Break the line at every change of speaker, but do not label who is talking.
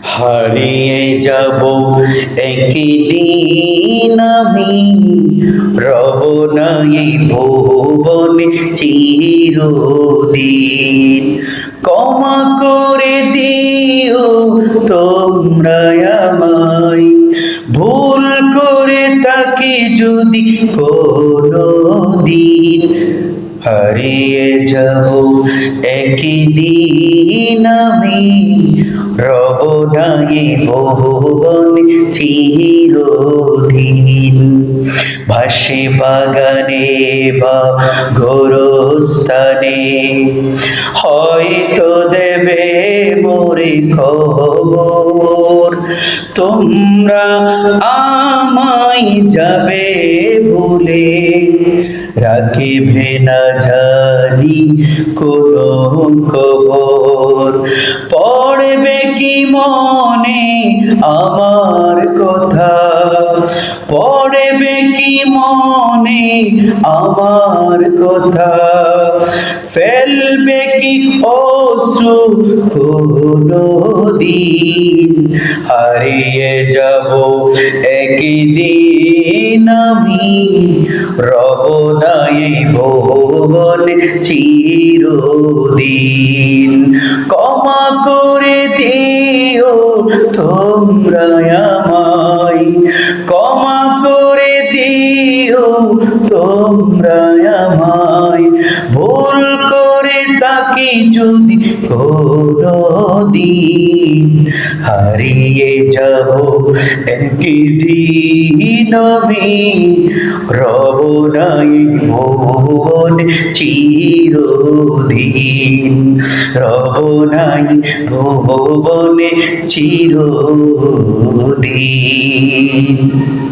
হারিয়ে যাব একদিন আমি। রব নাই ভুবনে চিরদিন। ক্ষমা করে দিও তোমরা আমায়। ভুল করে তাকে যদি কোনো দিন হারিয়ে যাব একদিন আমি। রব নাই ভুবনে চিরদিন। ভাসি বাগানে বা গোরস্থানে, হয়তো দেবে মোরে খবর। তোমরা আমায় যাবে ভুলে। রাখিবে না জানি কোনো খবর পড়বে কি মনে আমার কথা? পড়বে কি মনে আমার কথা? ফেলবে কি অশ্রু কোনো দিন? হারিয়ে যাব একদিন আমি। রব ভোবন চিরদিন। ক্ষমা করে দিও তোমরা আমায়। ক্ষমা করে দিও তোমরা আমায়। করে তাকে যদি দিন। হারিয়ে যাব একদিন আমি। রব নাই ভুবন চিরদিন। রব নাই ভুবনে চিরদিন।